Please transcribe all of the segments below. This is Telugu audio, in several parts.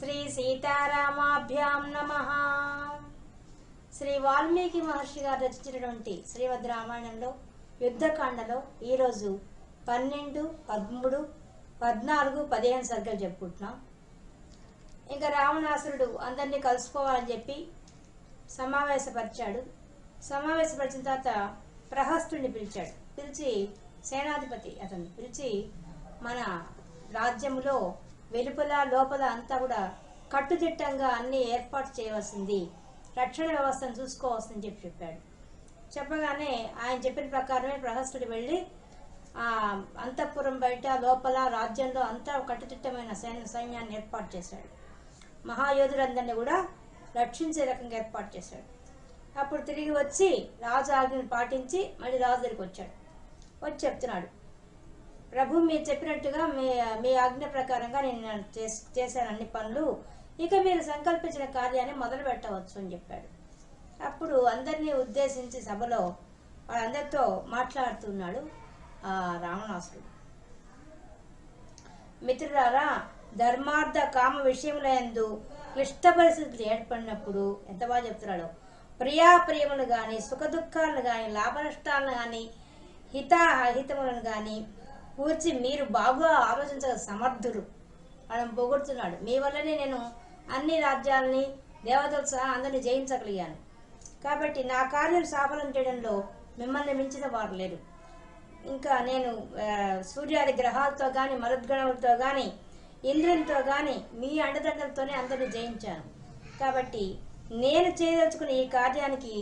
శ్రీ సీతారామాభ్యాం నమ. శ్రీ వాల్మీకి మహర్షి గారు రచించినటువంటి శ్రీవద్ రామాయణంలో యుద్ధకాండలో ఈరోజు పన్నెండు పదమూడు పద్నాలుగు పదిహేను సర్గలు చెప్పుకుంటున్నాం. ఇంకా రావణాసురుడు అందరినీ కలుసుకోవాలని చెప్పి సమావేశపరిచాడు. సమావేశపరిచిన తర్వాత ప్రహస్తుడిని పిలిచాడు. పిలిచి సేనాధిపతి అతను పిలిచి మన రాజ్యములో వెలుపల లోపల అంతా కూడా కట్టుదిట్టంగా అన్ని ఏర్పాటు చేయవలసింది. రక్షణ వ్యవస్థను చూసుకోవాల్సిందని చెప్పి చెప్పాడు. చెప్పగానే ఆయన చెప్పిన ప్రకారమే ప్రహస్తుడు వెళ్ళి ఆ అంతఃపురం బయట లోపల రాజ్యంలో అంతా కట్టుదిట్టమైన సైన్య సైన్యాన్ని ఏర్పాటు చేశాడు. మహాయోధులందరినీ కూడా రక్షించే రకంగా ఏర్పాటు చేశాడు. అప్పుడు తిరిగి వచ్చి రాజు ఆజ్ఞను పాటించి మళ్ళీ రాజు దగ్గరికి వచ్చాడు. వచ్చి చెప్తున్నాడు. ప్రభు మీరు చెప్పినట్టుగా మీ మీ ఆజ్ఞ ప్రకారంగా నేను చేస్- చేశాను అన్ని పనులు. ఇక మీరు సంకల్పించిన కార్యాన్ని మొదలు పెట్టవచ్చు అని చెప్పాడు. అప్పుడు అందరినీ ఉద్దేశించి సభలో వాళ్ళందరితో మాట్లాడుతున్నాడు ఆ రావణాసురుడు. మిత్రులారా ధర్మార్థ కామ విషయములందు క్లిష్ట పరిస్థితులు ఏర్పడినప్పుడు ఎంత బాగా చెప్తున్నాడు. ప్రియాప్రియములు కానీ సుఖ దుఃఖాలను కానీ లాభ నష్టాలను కానీ హిత అహితములను కానీ కూర్చి మీరు బాగా ఆలోచించగల సమర్థుడు వాళ్ళని పొగుడుతున్నాడు. మీ వల్లనే నేను అన్ని రాజ్యాలని దేవతలు సహా అందరిని జయించగలిగాను. కాబట్టి నా కార్యం సాఫలం చేయడంలో మిమ్మల్ని మించిన వారు లేరు. ఇంకా నేను సూర్యాది గ్రహాలతో కానీ మరుద్గణములతో కానీ ఇంద్రునితో కానీ మీ అండదండలతోనే అందరిని జయించాను. కాబట్టి నేను చేయదలుచుకున్న ఈ కార్యానికి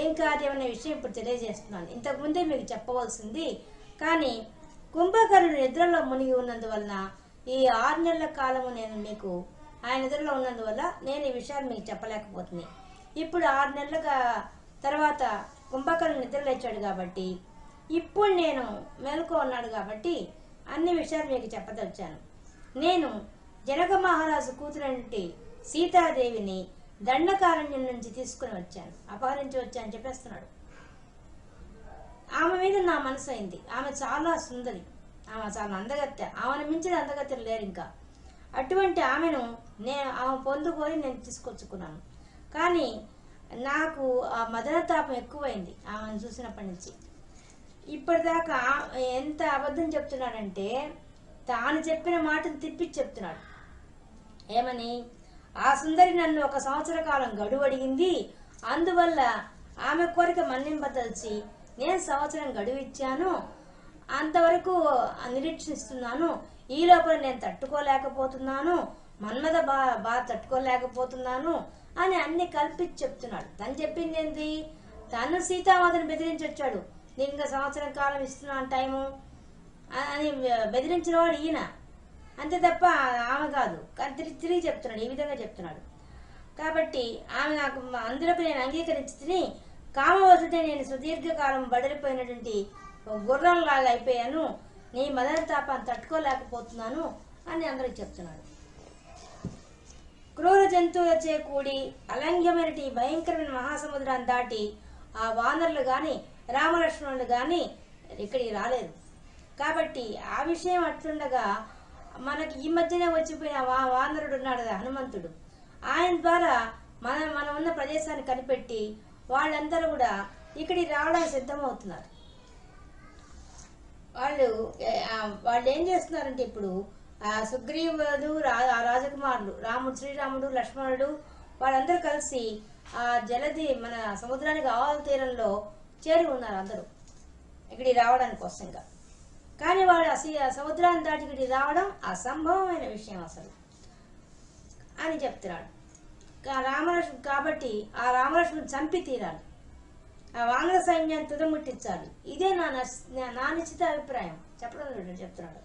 ఏం కార్యం అనే విషయం ఇప్పుడు తెలియజేస్తున్నాను. ఇంతకుముందే మీకు చెప్పవలసింది కానీ కుంభకర్ణుడు నిద్రలో మునిగి ఉన్నందువలన ఈ ఆరు నెలల కాలము నేను మీకు ఆయన నిద్రలో ఉన్నందువల్ల నేను ఈ విషయాలు మీకు చెప్పలేకపోతుంది ఇప్పుడు ఆరు నెలలుగా తర్వాత కుంభకర్ణుడు నిద్రలేచాడు కాబట్టి ఇప్పుడు నేను మెలకు ఉన్నాడు కాబట్టి అన్ని విషయాలు మీకు చెప్పదలిచాను. నేను జనక మహారాజు కూతురంటి సీతాదేవిని దండకారణ్యం నుంచి తీసుకుని వచ్చాను. అపహరించి వచ్చాను చెప్పేస్తున్నాడు. ఆమె మీద నా మనసు అయింది. ఆమె చాలా సుందరి. ఆమె చాలా అందగత్తె. ఆమెను మించిన అందగత్తెలు లేరు ఇంకా. అటువంటి ఆమెను నేను ఆమె పొందుకొని నేను తీసుకొచ్చుకున్నాను. కానీ నాకు ఆ మదనతాపం ఎక్కువైంది ఆమెను చూసినప్పటి నుంచి. ఇప్పటిదాకా ఎంత అబద్ధం చెప్తున్నాడంటే తాను చెప్పిన మాటను తిప్పి చెప్తున్నాడు. ఏమని? ఆ సుందరి నన్ను ఒక సంవత్సర కాలం గడువు అడిగింది. అందువల్ల ఆమె కోరిక మన్నింపదలిచి నేను సంవత్సరం గడువు ఇచ్చాను అంతవరకు నిరీక్షిస్తున్నాను. ఈ లోపల నేను తట్టుకోలేకపోతున్నాను. మన్మద బా బా తట్టుకోలేకపోతున్నాను అని అన్ని కల్పించి చెప్తున్నాడు. తను చెప్పింది ఏంటి తను సీతామాతను బెదిరించి వచ్చాడు. ఇంకా సంవత్సరం కాలం ఇస్తున్నాను టైము అని బెదిరించిన వాడు ఈయన. అంతే తప్ప ఆమె కాదు. కానీ తిరిగి తిరిగి చెప్తున్నాడు. ఈ విధంగా చెప్తున్నాడు. కాబట్టి ఆమె నాకు అందులోకి నేను అంగీకరించి తిని కామవశతే నేను సుదీర్ఘకాలం బడలిపోయినటువంటి గుర్రం గుర్రంలాగా అయిపోయాను. నీ మదన తాపాన్ని తట్టుకోలేకపోతున్నాను అని అందరికి చెప్తున్నాడు. క్రూర జంతువులచే కూడి అలంఘ్యమైన భయంకరమైన మహాసముద్రాన్ని దాటి ఆ వానరులు కానీ రామలక్ష్మణులు కానీ ఇక్కడికి రాలేదు. కాబట్టి ఆ విషయం అట్లుండగా మనకి ఈ మధ్యనే వచ్చిపోయిన వా వానరుడు ఉన్నాడు హనుమంతుడు. ఆయన ద్వారా మన మనం ఉన్న ప్రదేశాన్ని కనిపెట్టి వాళ్ళందరూ కూడా ఇక్కడికి రావడానికి సిద్ధమవుతున్నారు. వాళ్ళు వాళ్ళు ఏం చేస్తున్నారంటే ఇప్పుడు ఆ సుగ్రీవుడు రా రాజకుమారులు రాముడు శ్రీరాముడు లక్ష్మణుడు వాళ్ళందరూ కలిసి ఆ జలది మన సముద్రానికి ఆవాల తీరంలో చేరి ఉన్నారు అందరూ. ఇక్కడికి రావడానికి కోసంగా కానీ వాళ్ళు అసలు సముద్రాన్ని దాటి ఇక్కడికి రావడం అసంభవమైన విషయం అసలు. అని చెప్తున్నాడు. రామలక్ష్మి కాబట్టి ఆ రామలక్ష్మిని చంపి తీరాలి. ఆ వానర సైన్యాన్ని తుదముట్టించాలి. ఇదే నా నా- నా నిశ్చిత అభిప్రాయం. చెప్పడం చెప్తున్నాడు.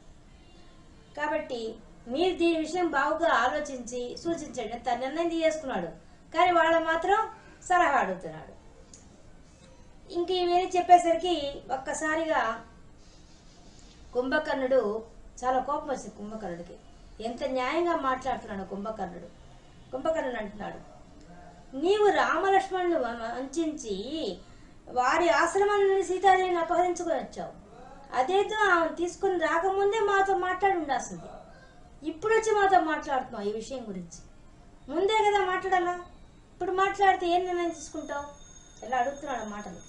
కాబట్టి మీరు దీని విషయం బాగుగా ఆలోచించి సూచించండి. తన నిర్ణయం తీసుకున్నాడు కానీ వాళ్ళు మాత్రం సలహా అడుగుతున్నాడు. ఇంక ఇవన్నీ చెప్పేసరికి ఒక్కసారిగా కుంభకర్ణుడు చాలా కోపం వచ్చింది కుంభకర్ణుడికి. ఎంత న్యాయంగా మాట్లాడుతున్నాడు కుంభకర్ణుడు. కుంభకర్ణుడు అంటున్నాడు. నీవు రామలక్ష్మణులు వంచించి వారి ఆశ్రమం నుండి సీతాదేవిని అపహరించుకొని వచ్చావు. అదేదో ఆమె తీసుకుని రాకముందే మాతో మాట్లాడి ఉండాల్సింది. ఇప్పుడు వచ్చి మాతో మాట్లాడుతున్నావు ఈ విషయం గురించి. ముందే కదా మాట్లాడాలా? ఇప్పుడు మాట్లాడితే ఏం నిర్ణయం తీసుకుంటావు? ఇలా అడుగుతున్నాడు ఆ మాటలు.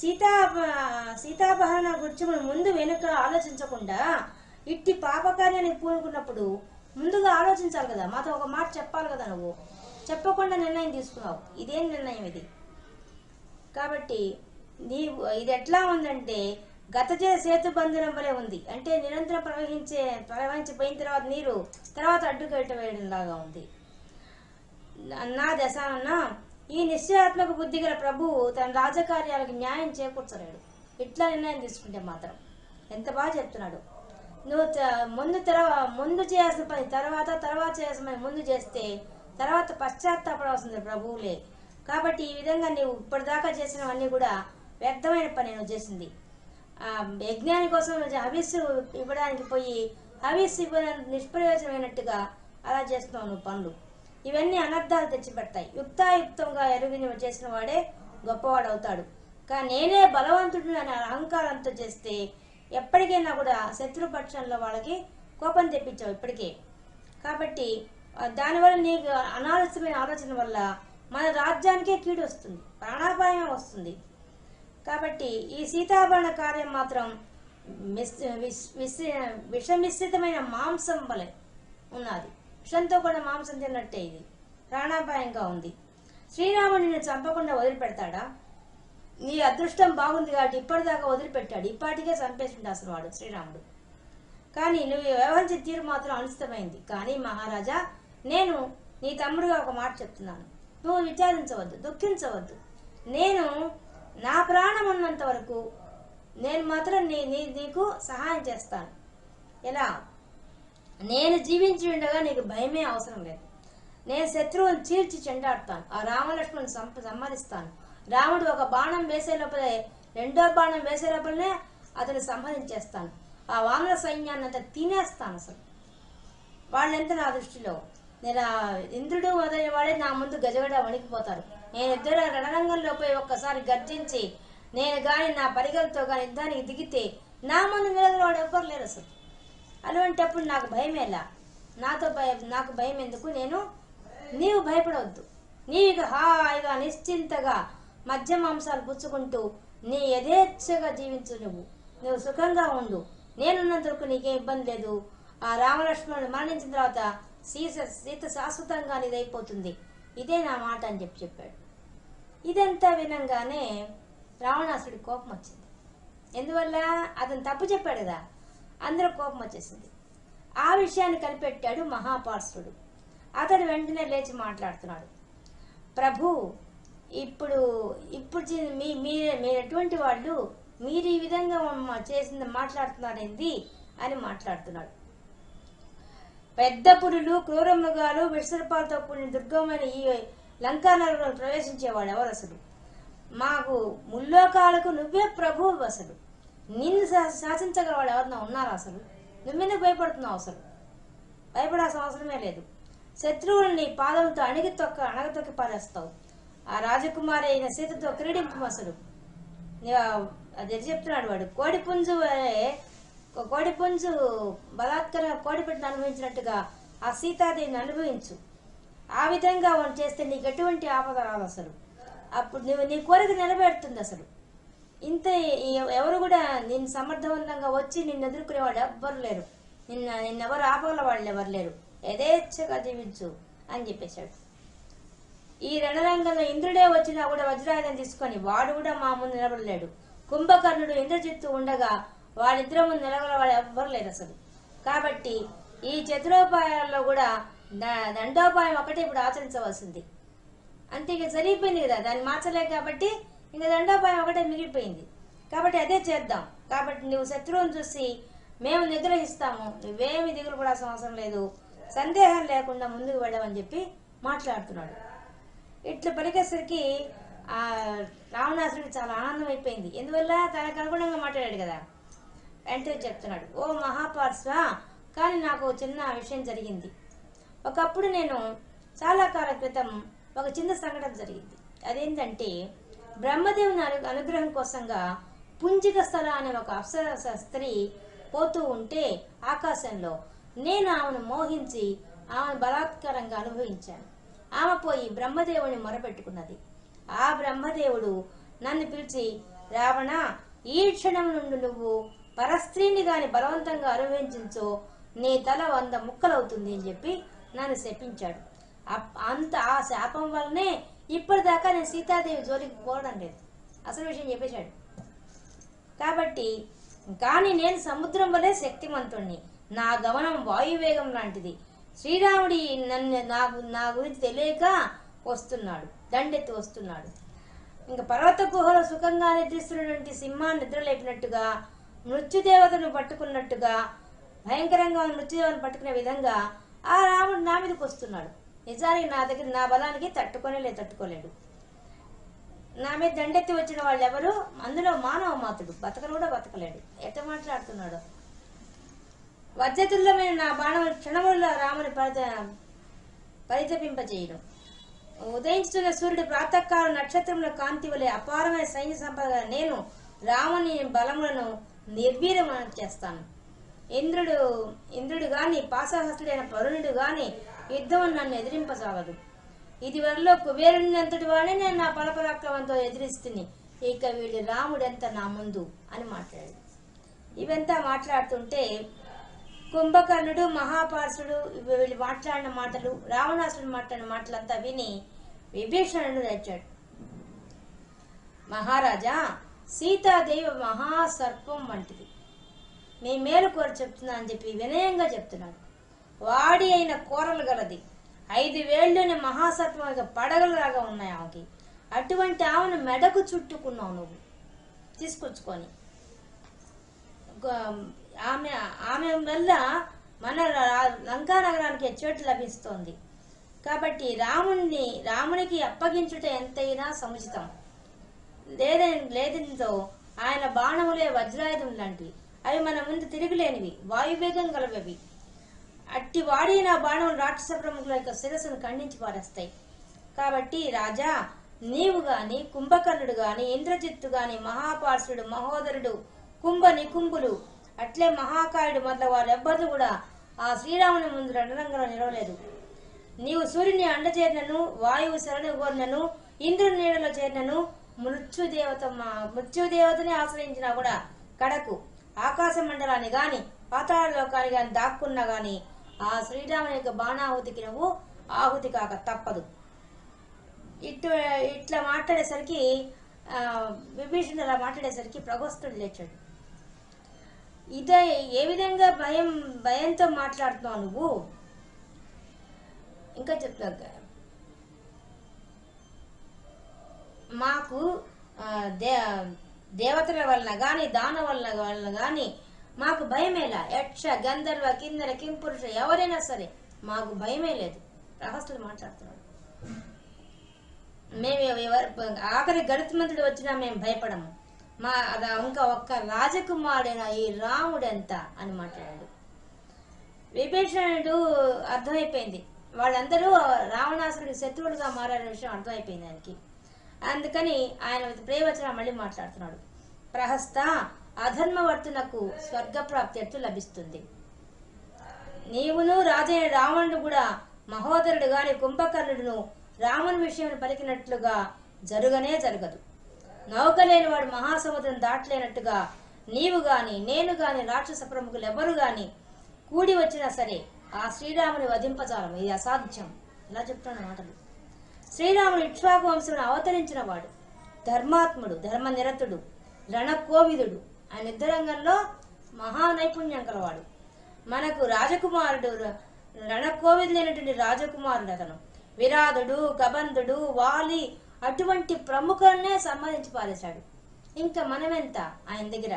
సీతా సీతాపహరణ గురించి మనం ముందు వెనుక ఆలోచించకుండా ఇట్టి పాపకార్యాన్ని పూనుకున్నప్పుడు ముందుగా ఆలోచించాలి కదా. మాతో ఒక మాట చెప్పాలి కదా నువ్వు? చెప్పకుండా నిర్ణయం తీసుకున్నావు. ఇదేం నిర్ణయం ఇది? కాబట్టి నీవు ఇది ఎట్లా ఉందంటే గత సేతు బంధనం వలె ఉంది. అంటే నిరంతరం ప్రవహించే ప్రవహించిపోయిన తర్వాత నీరు తర్వాత అడ్డుకట్ట వేయడం లాగా ఉంది. నా దశాన ఈ నిశ్చయాత్మక బుద్ధి గల ప్రభువు తన రాజకార్యాలకు న్యాయం చేకూర్చలేడు. ఇట్లా నిర్ణయం తీసుకుంటే మాత్రం. ఎంత బాగా చెప్తున్నాడు. నువ్వు ముందు తర్వా ముందు చేయాల్సిన పని తర్వాత తర్వాత చేయాల్సిన పని ముందు చేస్తే తర్వాత పశ్చాత్తాపడవలసింది ప్రభువులే. కాబట్టి ఈ విధంగా నీవు ఇప్పటిదాకా చేసినవన్నీ కూడా వ్యర్థమైన పని నువ్వు చేసింది. ఆ, యజ్ఞాని కోసం హవిస్సు ఇవ్వడానికి పోయి హవిస్సు ఇవ్వడానికి నిష్ప్రయోజనమైనట్టుగా అలా చేస్తున్నావు నువ్వు పనులు. ఇవన్నీ అనర్థాలు తెచ్చిపెడతాయి. యుక్తాయుక్తంగా ఎరుగిని చేసిన వాడే గొప్పవాడు అవుతాడు కానీ నేనే బలవంతుడు అనే అహంకారంతో చేస్తే ఎప్పటికైనా కూడా శత్రుపక్షంలో వాళ్ళకి కోపం తెప్పించావు ఇప్పటికే. కాబట్టి దానివల్ల నీకు అనాలస్యమైన ఆలోచన వల్ల మన రాజ్యానికే కీడు వస్తుంది ప్రాణాపాయం వస్తుంది. కాబట్టి ఈ సీతాభరణ కార్యం మాత్రం మిస్ విస్- విషమిశ్రితమైన మాంసం వలె ఉన్నది. విషంతో కూడా మాంసం తిన్నట్టే ఇది. ప్రాణాపాయంగా ఉంది. శ్రీరాముడిని చంపకుండా వదిలిపెడతాడా? నీ అదృష్టం బాగుంది కాబట్టి ఇప్పటిదాకా వదిలిపెట్టాడు. ఇప్పటికే చంపేసిండు అసలు వాడు శ్రీరాముడు. కానీ నువ్వు వ్యవహరించే తీరు మాత్రం అనుచితమైంది కానీ మహారాజా నేను నీ తమ్ముడుగా ఒక మాట చెప్తున్నాను. నువ్వు విచారించవద్దు దుఃఖించవద్దు. నేను నా ప్రాణం ఉన్నంత వరకు నేను మాత్రం నీ నీ నీకు సహాయం చేస్తాను. ఎలా? నేను జీవించి ఉండగా నీకు భయమే అవసరం లేదు. నేను శత్రువుని చీల్చి చెండాడుతాను. ఆ రామలక్ష్మణ్ సంప సంహరిస్తాను రాముడు ఒక బాణం వేసే లోపలే రెండో బాణం వేసే లోపలనే అతను సంహరించేస్తాను ఆ వానర సైన్యాన్ని అంతా తినేస్తాను అసలు. వాళ్ళెంత నా దృష్టిలో? నేను ఇంద్రుడు మొదలైన వాడే నా ముందు గజగడ వణికిపోతారు. నేను ఇద్దరు రణరంగంలో పోయి ఒక్కసారి గర్జించి నేను కానీ నా పరిగలతో కానీ యుద్ధానికి దిగితే నా ముందు నిలదలు వాడు ఎవ్వరు లేరు అసలు. అలాంటప్పుడు నాకు భయం ఎలా? నాతో భయం నాకు భయం ఎందుకు? నేను నీవు భయపడవద్దు. నీవు హాయిగా నిశ్చింతగా మధ్య మాంసాలు పుచ్చుకుంటూ నీ యథేచ్ఛగా జీవించు నువ్వు. నువ్వు సుఖంగా ఉండు. నేనున్నంత వరకు నీకేం ఇబ్బంది లేదు. ఆ రామలక్ష్మణుడు మరణించిన తర్వాత సీత సీత శాశ్వతంగా నీదైపోతుంది ఇదే నా మాట అని చెప్పి చెప్పాడు. ఇదంతా వినంగానే రావణాసుడి కోపం వచ్చింది. ఎందువల్ల? అతను తప్పు చెప్పాడు కదా. అందరూ కోపం వచ్చేసింది. ఆ విషయాన్ని కనిపెట్టాడు మహాపార్శ్వుడు అతడు వెంటనే లేచి మాట్లాడుతున్నాడు. ప్రభు ఇప్పుడు ఇప్పుడు మీ మీరే మీరు ఎటువంటి వాళ్ళు మీరు ఈ విధంగా చేసింది మాట్లాడుతున్నారేంది అని మాట్లాడుతున్నాడు పెద్ద పురులు క్రూర మృగాలు విషసర్పాలతో కూడిన దుర్గమైన ఈ లంకానగరంలో ప్రవేశించేవాడు ఎవరు అసలు? మాకు ముల్లోకాలకు నువ్వే ప్రభువు అసలు. నిన్ను శా- శాసించగలవాడు ఎవరన్నా ఉన్నారా అసలు? నువ్వెందుకు భయపడుతున్నావు అసలు? భయపడాల్సిన అవసరమే లేదు. శత్రువులని పాదములతో అణిగి తొక్క అణగతొక్కి పారేస్తావు. ఆ రాజకుమారి అయిన సీతతో క్రీడింపు అసలు అది చెప్తున్నాడు వాడు? కోడి పుంజు వలె కోడి పుంజు కోడి పెట్టిన అనుభవించినట్టుగా ఆ సీతాదేవిని అనుభవించు. ఆ విధంగా వాడు చేస్తే నీకు ఎటువంటి ఆపద రాదు అసలు. అప్పుడు నువ్వు నీ కోరిక నిలబెడుతుంది అసలు. ఇంత ఎవరు కూడా నిన్ను సమర్థవంతంగా వచ్చి నిన్ను ఎదుర్కొనేవాడు ఎవ్వరు లేరు. నిన్న నిన్నెవరు ఆపగల వాళ్ళు ఎవరు లేరు. యథేచ్ఛగా జీవించు అని చెప్పేశాడు. ఈ రణరంగంలో ఇంద్రుడే వచ్చినా కూడా వజ్రాయుధం తీసుకొని వాడు కూడా మా ముందు నిలబడలేడు. కుంభకర్ణుడు ఇంద్రజిత్తు ఉండగా వాళ్ళిద్దరు ముందు నిలబడే వాడు ఎవ్వరు లేదు అసలు. కాబట్టి ఈ చతురోపాయాల్లో కూడా దండోపాయం ఒకటే ఇప్పుడు ఆచరించవలసింది. అంతే ఇక సరిపోయింది కదా దాన్ని మార్చలేదు కాబట్టి ఇంకా దండోపాయం ఒకటే మిగిలిపోయింది. కాబట్టి అదే చేద్దాం. కాబట్టి నువ్వు శత్రువుని చూసి మేము నిగ్రహిస్తాము. నువ్వేమి దిగులు పడాల్సిన అవసరం లేదు. సందేహం లేకుండా ముందుకు వెళ్ళమని చెప్పి మాట్లాడుతున్నాడు. ఇట్లా పలికేసరికి ఆ రావణాసుడికి చాలా ఆనందం అయిపోయింది ఎందువల్ల? తనకు అనుగుణంగా మాట్లాడాడు కదా. వెంటనే చెప్తున్నాడు ఓ మహాపార్శ్వ కానీ నాకు చిన్న విషయం జరిగింది. ఒకప్పుడు నేను చాలా కాలం క్రితం ఒక చిన్న సంఘటన జరిగింది. అదేంటంటే బ్రహ్మదేవుని అను అనుగ్రహం కోసంగా పుంజిక స్థల అనే ఒక అప్సర స్త్రీ పోతూ ఉంటే ఆకాశంలో నేను ఆమెను మోహించి ఆమెను బలాత్కారంగా అనుభవించాను. ఆమె పోయి బ్రహ్మదేవుని మొరపెట్టుకున్నది. ఆ బ్రహ్మదేవుడు నన్ను పిలిచి రావణ ఈ క్షణం నుండి నువ్వు పరస్త్రీని గాని బలవంతంగా అనుభవించో. నీ తల వంద ముక్కలవుతుంది అని చెప్పి నన్ను శపించాడు. అప్- అంత ఆ శాపం వల్లనే ఇప్పటిదాకా నేను సీతాదేవి జోలికి పోవడం లేదు. అసలు విషయం చెప్పేశాడు. కాబట్టి కానీ నేను సముద్రం వలె శక్తిమంతుణ్ణి. నా గమనం వాయువేగం లాంటిది. శ్రీరాముడి నన్ను నాకు నా గురించి తెలియక వస్తున్నాడు దండెత్తి వస్తున్నాడు. ఇంకా పర్వత గుహలో సుఖంగా నిద్రిస్తున్నటువంటి సింహాన్ని నిద్రలేపినట్టుగా మృత్యుదేవతను పట్టుకున్నట్టుగా భయంకరంగా మృత్యుదేవతను పట్టుకునే విధంగా ఆ రాముడు నా మీదకి వస్తున్నాడు. నిజానికి నా దగ్గర నా బలానికి తట్టుకోనే తట్టుకోలేడు. నా మీద దండెత్తి వచ్చిన వాళ్ళు ఎవరు అందులో మానవ మాతుడు బతకను కూడా బతకలేడు. ఎట్ట మాట్లాడుతున్నాడు? వజ్రతుల్యమైన నా బాణం క్షణముల రాముని పరిత పరితపింపచేయను. ఉదయించుతున్న సూర్యుడు ప్రాతకాల నక్షత్రముల కాంతి వలె అపారమైన సైన్య సంపద నేను రాముని బలములను నిర్వీర్యమనం చేస్తాను. ఇంద్రుడు ఇంద్రుడు గాని పాసహస్తుడైన పరుణుడు గాని యుద్ధం నన్ను ఎదిరింపసాగదు. ఇది వరలో కుబేరుని అంతటి వాడే నేను నా బలపరాక్రమంతో ఎదిరిస్తుంది ఇక వీడి రాముడెంత నా ముందు అని మాట్లాడాడు. ఇవంతా మాట్లాడుతుంటే కుంభకర్ణుడు మహాపార్షుడు వీళ్ళు మాట్లాడిన మాటలు రావణాసుడు మాట్లాడిన మాటలంతా విని విభీషణుడు తెచ్చాడు మహారాజా సీతాదేవి మహాసర్పం వంటిది. నీ మేలు కోర చెప్తున్నా అని చెప్పి వినయంగా చెప్తున్నాడు. వాడి అయిన కూరలు గలది. ఐదు వేళ్ళని మహాసర్పం యొక్క పడగలలాగా ఉన్నాయి ఆమెకి. అటువంటి ఆమెను మెడకు చుట్టుకున్నావు నువ్వు. తీసుకొచ్చుకొని. ఆమె ఆమె వల్ల మన రా- లంకా నగరానికి చోటు లభిస్తోంది. కాబట్టి రాముణ్ణి రామునికి అప్పగించుట ఎంతైనా సముచితం. లేదని లేదంతో ఆయన బాణములే వజ్రాయుధం లాంటివి. అవి మన ముందు తిరుగులేనివి వాయువేగం గలవవి. అట్టి వాడి నా బాణం రాక్షస ప్రముఖుల యొక్క శిరస్సును ఖండించి పారేస్తాయి. కాబట్టి రాజా నీవు గాని కుంభకర్ణుడు గాని ఇంద్రజిత్తు గాని మహాపార్షుడు మహోదరుడు కుంభ నికుంభులు అట్లే మహాకాయుడు మొదలు వారెవ్వరు కూడా ఆ శ్రీరాముని ముందు రణరంగంలో నిలవలేదు. నీవు సూర్యుని అండ చేరినను వాయువు శరణ కోరినను ఇంద్రుని నీడలో చేరినను మృత్యుదేవత మా- మృత్యుదేవతని ఆశ్రయించినా కూడా కడకు. ఆకాశ మండలాన్ని గాని పాతాళ లోకాన్ని గాని దాక్కున్నా గాని ఆ శ్రీరాముని యొక్క బాణాహుతికి నువ్వు ఆహుతి కాక తప్పదు. ఇటు ఇట్లా మాట్లాడేసరికి ఆ, విభీషణుడు అలా మాట్లాడేసరికి ప్రగోస్తుడు లేచాడు. ఇదే ఏ విధంగా భయం భయంతో మాట్లాడుతున్నావు నువ్వు? ఇంకా చెప్తా మాకు దే దేవతల వలన కానీ దాన వలన వలన కానీ మాకు భయమేలా యక్ష గంధర్వ కిందర కింపురుష ఎవరైనా సరే మాకు భయమే లేదు. రహస్యులు మాట్లాడుతున్నాడు. మేము ఎవరు ఆఖరి గరుత్మంతుడు వచ్చినా మేము భయపడము. మా అది ఇంకా ఒక్క రాజకుమారుడైన ఈ రాముడెంత అని మాట్లాడాడు. విభీషణుడు అర్థమైపోయింది. వాళ్ళందరూ రావణాసురుడి శత్రువులుగా మారారనే విషయం అర్థమైపోయింది ఆయనకి. అందుకని ఆయన ప్రేవచన మళ్ళీ మాట్లాడుతున్నాడు. ప్రహస్త అధర్మవర్తునకు స్వర్గప్రాప్తి ఎట్లు లభిస్తుంది. నీవును రాజైన రావణుడు కూడా మహోదరుడు గాని కుంభకర్ణుడును రాముని విషయం పలికినట్లుగా జరుగనే జరగదు. నౌక లేనివాడు మహాసముద్రం దాటలేనట్టుగా నీవు గాని నేను గాని రాక్షస ప్రముఖులు ఎవరు గాని కూడి వచ్చినా సరే ఆ శ్రీరాముని వధింపజాలం ఇది అసాధ్యం. ఇలా చెప్తున్న మాటలు. శ్రీరాముడు ఇక్ష్వాకు వంశమును అవతరించిన వాడు ధర్మాత్ముడు ధర్మ నిరతుడు రణకోవిదుడు. ఆయన యుద్ధ రంగంలో మహా నైపుణ్యం కలవాడు మనకు రాజకుమారుడు రణకోవిదు లేనటువంటి రాజకుమారుడు అతను. విరాధుడు కబంధుడు వాలి అటువంటి ప్రముఖులనే సంబంధించి పారేశాడు. ఇంకా మనమెంత? ఆయన దగ్గర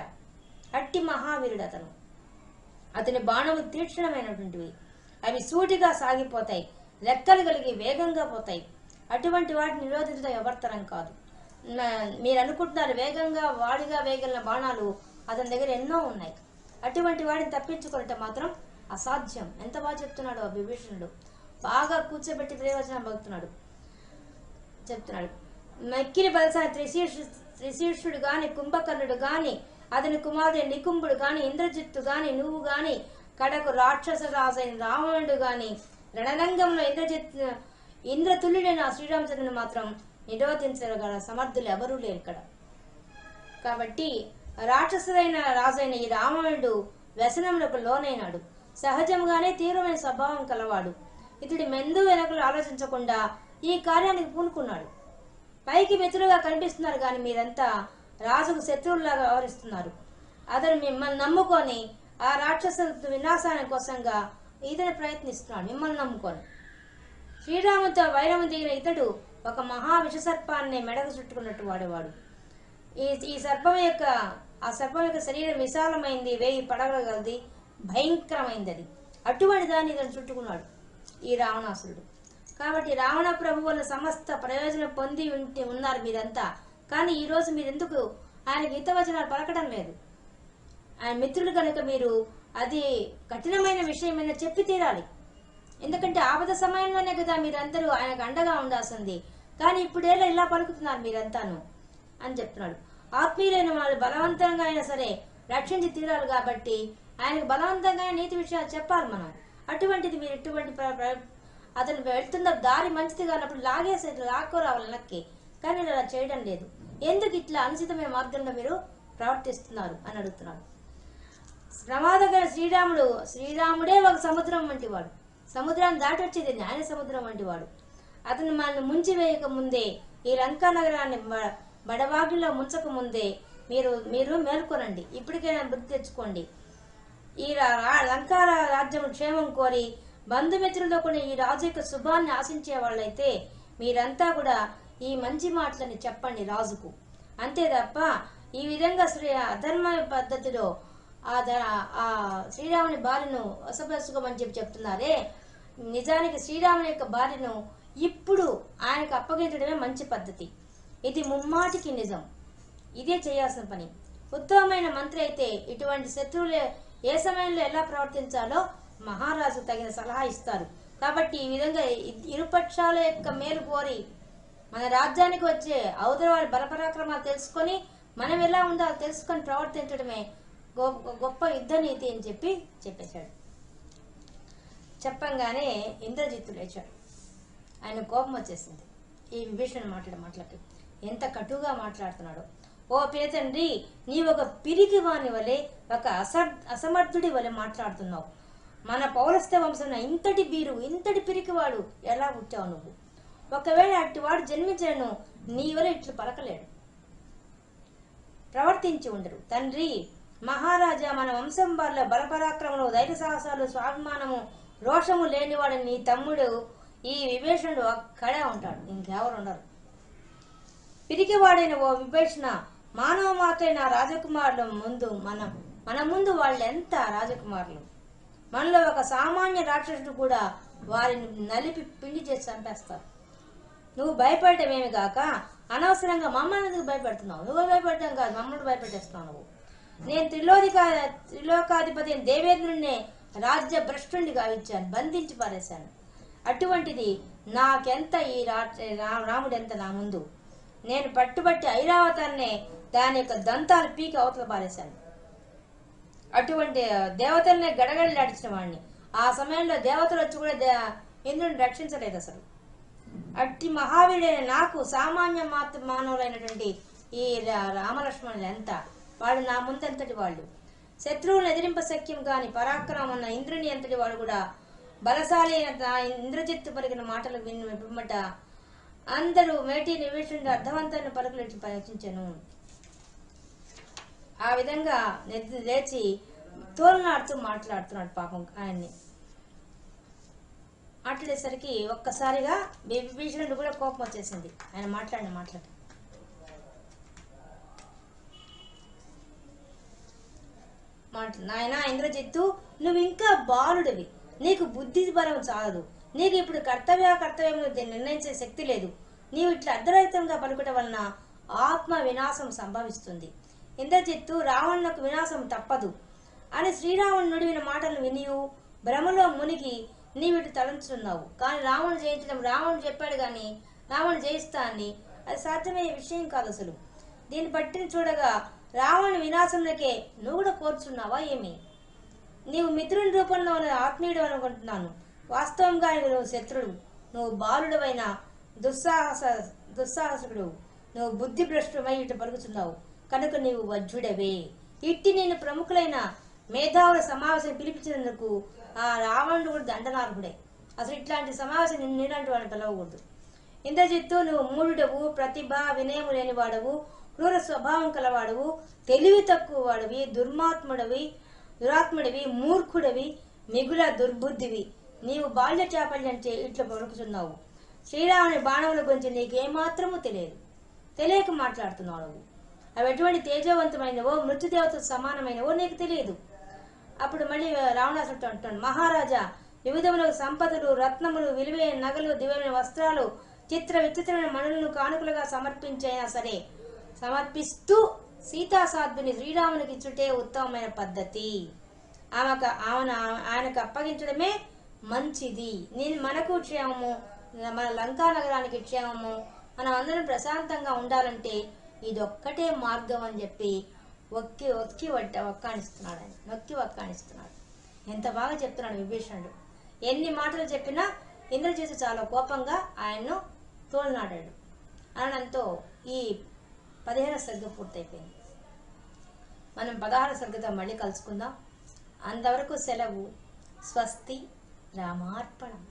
అట్టి మహావీరుడు అతను అతని బాణములు తీక్షణమైనటువంటివి. అవి సూటిగా సాగిపోతాయి. లెక్కలు కలిగి వేగంగా పోతాయి. అటువంటి వాటిని నిరోధించడం ఎవరితరం కాదు. మీరు అనుకుంటున్నారు వేగంగా వాడిగా వేగలిన బాణాలు అతని దగ్గర ఎన్నో ఉన్నాయి. అటువంటి వాడిని తప్పించుకోవటం మాత్రం అసాధ్యం. ఎంత బాగా చెప్తున్నాడు ఆ విభీషణుడు. బాగా కూర్చోబెట్టి ప్రయోజనం పలుకుతున్నాడు చెప్తున్నాడు. మక్కిరి బలసిన త్రిశీర్షు త్రిశీర్షుడు గాని కుంభకర్ణుడు గాని అతని కుమారుడు నికుంభుడు గాని ఇంద్రజిత్తు గాని నువ్వు గాని కడకు రాక్షస రాజైన రావణుడు గాని రణరంగంలో ఇంద్రజిత్ ఇంద్రతుల్యుడైన శ్రీరామచంద్రుని మాత్రం నిరోధించగల సమర్థులు ఎవరూ లేరు ఇక్కడ. కాబట్టి రాక్షసుడైన రాజైన ఈ రావణుడు వ్యసనములకు లోనైనాడు. సహజంగానే తీవ్రమైన స్వభావం కలవాడు. ఇతడి మెందు వెనకలు ఆలోచించకుండా ఈ కార్యానికి పూనుకున్నాడు. పైకి మిత్రులుగా కనిపిస్తున్నారు కానీ మీరంతా రాజుకు శత్రువులాగా వ్యవహరిస్తున్నారు. అతను మిమ్మల్ని నమ్ముకొని ఆ రాక్షస వినాశాని కోసంగా ఇతను ప్రయత్నిస్తున్నాడు. మిమ్మల్ని నమ్ముకొని. శ్రీరాముతో వైరము దిగిన ఇతడు ఒక మహా విషసర్పాన్ని మెడకు చుట్టుకున్నట్టు వాడేవాడు. ఈ ఈ సర్పం యొక్క ఆ సర్పం యొక్క శరీరం విశాలమైంది వేయి పడగలది భయంకరమైంది అది. అటువంటి దాన్ని ఇతను చుట్టుకున్నాడు. ఈ రావణాసురుడు. కాబట్టి రావణ ప్రభు వల్ల సమస్త ప్రయోజనం పొంది ఉంటే ఉన్నారు మీరంతా. కానీ ఈరోజు మీరెందుకు? మీరు ఎందుకు ఆయనకి హితవచనాలు పలకడం లేదు. ఆయన మిత్రులు కనుక మీరు అది కఠినమైన విషయమైన చెప్పి తీరాలి. ఎందుకంటే ఆపద సమయంలోనే కదా మీరందరూ ఆయనకు అండగా ఉండాల్సింది. కానీ ఇప్పుడేలా ఇలా పలుకుతున్నారు మీరంతాను అని చెప్తున్నాడు. ఆత్మీయులైన వాళ్ళు బలవంతంగా అయినా సరే రక్షించి తీరాలి కాబట్టి ఆయనకు బలవంతంగా నీతి విషయాలు చెప్పాలి మనం. అటువంటిది మీరు ఎటువంటి అతను వెళ్తున్న దారి మంచిది కానప్పుడు లాగేసి లాక్కోరావాలి నక్కి కానీ అలా చేయడం లేదు. ఎందుకు ఇట్లా అనుచితమైన మార్గంలో మీరు ప్రవర్తిస్తున్నారు? అని అడుగుతున్నాడు. ప్రమాదకర శ్రీరాముడు శ్రీరాముడే ఒక సముద్రం వంటి వాడు. సముద్రాన్ని దాటి వచ్చేది న్యాయ సముద్రం వంటి వాడు. అతను మనల్ని ముంచి వేయక ముందే ఈ లంకా నగరాన్ని బ- బడవాగిలో ముంచక ముందే మీరు మీరు మేల్కొనండి. ఇప్పటికైనా బుద్ధి తెచ్చుకోండి. ఈ రా- లంకా రాజ్యం క్షేమం కోరి బంధుమిత్రులతో కూడా ఈ రాజు యొక్క శుభాన్ని ఆశించే వాళ్ళైతే మీరంతా కూడా ఈ మంచి మాటలని చెప్పండి రాజుకు. అంతే తప్ప ఈ విధంగా శ్రీ అధర్మ పద్ధతిలో ఆ ద- ఆ శ్రీరాముని భార్యను వసపరుచుకోమని చెప్పి చెప్తున్నారే నిజానికి శ్రీరాముని యొక్క భార్యను ఇప్పుడు ఆయనకు అప్పగించడమే మంచి పద్ధతి. ఇది ముమ్మాటికి నిజం. ఇదే చేయాల్సిన పని. ఉత్తమమైన మంత్రి అయితే ఇటువంటి శత్రువులు ఏ సమయంలో ఎలా ప్రవర్తించాలో మహారాజు తగిన సలహా ఇస్తారు. కాబట్టి ఈ విధంగా ఇరుపక్షాల యొక్క మేలు కోరి మన రాజ్యానికి వచ్చే అవతల వారి బలపరాక్రమాలు తెలుసుకొని మనం ఎలా ఉండాలో తెలుసుకొని ప్రవర్తించడమే గొప్ప గొప్ప యుద్ధ నీతి అని చెప్పి చెప్పేశాడు. చెప్పంగానే ఇంద్రజిత్తు లేచాడు. ఆయన కోపం వచ్చేసింది. ఈ విభీషణ మాట్లాడే మాటలకి. ఎంత కటుగా మాట్లాడుతున్నాడు. ఓ పేదండ్రి నీ ఒక పిరికి వాని వలె ఒక అస అసమర్థుడి వలె మాట్లాడుతున్నావు. మన పౌరస్థ వంశం ఇంతటి బీరు ఇంతటి పిరికివాడు ఎలా పుట్టావు నువ్వు? ఒకవేళ అట్టివాడు జన్మించను నీ వల్ల ఇట్లు పలకలేడు. ప్రవర్తించి ఉండరు. తండ్రి మహారాజా మన వంశం వారిలో బలపరాక్రమము ధైర్య సాహసాలు స్వాభిమానము రోషము లేనివాడు నీ తమ్ముడు ఈ విభీషణుడు అక్కడే ఉంటాడు. ఇంకెవరు ఉండరు. పిరికివాడైన ఓ విభీషణ మానవ మాత్రైన రాజకుమారుల ముందు మన మన ముందు వాళ్ళు ఎంత రాజకుమారులు? మనలో ఒక సామాన్య రాక్షసుడు కూడా వారిని నలిపి పిండి చేసి చంపేస్తారు నువ్వు భయపడటమేమి కాక అనవసరంగా మమ్మల్ని ఎందుకు భయపెడుతున్నావు? నువ్వు భయపడటం కాదు మమ్మల్ని భయపెట్టేస్తున్నావు నువ్వు. నేను త్రిలోదిక త్రిలోకాధిపతి దేవేంద్రుడినే రాజ్య భ్రష్టుని గావించాను బంధించి పారేశాను. అటువంటిది నాకెంత ఈ రా- రాముడు ఎంత నా ముందు? నేను పట్టుబట్టి ఐరావతాన్నే దాని యొక్క దంతాలు పీకి అవతల పారేశాను. అటువంటి దేవతల్ని గడగడలాడించిన వాడిని ఆ సమయంలో దేవతలు వచ్చి కూడా ఇంద్రుని రక్షించలేదు అసలు. అట్టి మహావీరుడైన నాకు సామాన్య మాతృ మానవులైనటువంటి ఈ రా- రామలక్ష్మణులు ఎంత? వాళ్ళు నా ముందెంతటి వాళ్ళు? శత్రువులను ఎదిరింప సఖ్యం కాని పరాక్రమం ఉన్న ఇంద్రుని ఎంతటి వాడు కూడా? బలశాలి అయిన ఇంద్రజిత్తు పలికిన మాటలు విన్ పిమ్మట అందరూ మేటి నివేశుడు అర్థవంతాన్ని పలుకులు ఇట్లు ఆ విధంగా లేచి తోలనాడుతూ మాట్లాడుతున్నాడు పాపం ఆయన్ని. మాట్లాడేసరికి ఒక్కసారిగా విభీషణుడు కూడా కోపం వచ్చేసింది. ఆయన మాట్లాడిన మాట్లాడి మాట నాయనా ఇంద్రజిత్తు నువ్వు ఇంకా బాలుడివి. నీకు బుద్ధి బలం చాలదు. నీకు ఇప్పుడు కర్తవ్య కర్తవ్యం నిర్ణయించే శక్తి లేదు. నీవు ఇట్లా అర్ధరహితంగా పలుకటం వలన ఆత్మ వినాశం సంభవిస్తుంది. ఇంద్రజిత్తు రావణులకు వినాశం తప్పదు అని శ్రీరాముడు నుడివిన మాటలు వినియు. భ్రమలో మునిగి నీవిటి తలంచుతున్నావు కానీ రావణుడు జయించడం రావణుడు చెప్పాడు కానీ రావణుడు జయిస్తా అని. అది సాధ్యమయ్యే విషయం కాదు అసలు. దీన్ని బట్టి చూడగా రావణుని వినాశంలోకే నువ్వు కూడా కోరుచున్నావా ఏమి? నీవు మిత్రుని రూపంలో ఉన్న ఆత్మీయుడు అనుకుంటున్నాను. వాస్తవంగా నువ్వు శత్రుడు. నువ్వు బాలుడవైన దుస్సాహస దుస్సాహసుడు. నువ్వు బుద్ధిభ్రష్టుమై ఇటు పలుకుతున్నావు కనుక నీవు వజ్రుడవే. ఇట్టి నేను ప్రముఖులైన మేధావుల సమావేశం పిలిపించినందుకు ఆ రావణుడు కూడా దండనార్హుడే. అసలు ఇట్లాంటి సమావేశం నిన్ను నీలాంటి వాడిని పిలవకూడదు. ఇంద్రజిత్తు నువ్వు మూఢుడవు ప్రతిభ వినయము లేనివాడవు క్రూర స్వభావం కలవాడవు తెలివి తక్కువ వాడివి దుర్మాత్ముడవి దురాత్ముడివి మూర్ఖుడివి మిగుల దుర్బుద్ధివి. నీవు బాల్య చాపల్యం చే ఇట్లా పలుకుతున్నావు. శ్రీరాముని బాణముల గురించి నీకేమాత్రము తెలియదు. తెలియక మాట్లాడుతున్నావు నువ్వు. అవి ఎటువంటి తేజవంతమైనవో మృత్యుదేవత సమానమైనవో నీకు తెలియదు. అప్పుడు మళ్ళీ రావణాసుడు అంటాడు మహారాజా వివిధములకు సంపదలు రత్నములు విలువైన నగలు దివ్యమైన వస్త్రాలు చిత్ర విచిత్రమైన మణులను కానుకలుగా సమర్పించైనా సరే సమర్పిస్తూ సీతాసాధ్విని శ్రీరామునికి ఇచ్చుటే ఉత్తమమైన పద్ధతి. ఆమెకు ఆమెను ఆయనకు అప్పగించడమే మంచిది. నేను మనకు క్షేమము మన లంకా నగరానికి క్షేమము మనం అందరం ప్రశాంతంగా ఉండాలంటే ఇదొక్కటే మార్గం అని చెప్పి ఒక్కి ఒక్కి వడ్డ వక్కాణిస్తున్నాడు ఆయన నొక్కి వక్కానిస్తున్నాడు ఎంత బాగా చెప్తున్నాడు విభీషణుడు. ఎన్ని మాటలు చెప్పినా ఇంద్రజితు చాలా కోపంగా ఆయన్ను తోలినాడాడు. అనడంతో ఈ పదిహేను సర్గ పూర్తయిపోయింది. మనం పదహారు సర్గతో మళ్ళీ కలుసుకుందాం. అంతవరకు సెలవు. స్వస్తి. రామార్పణం.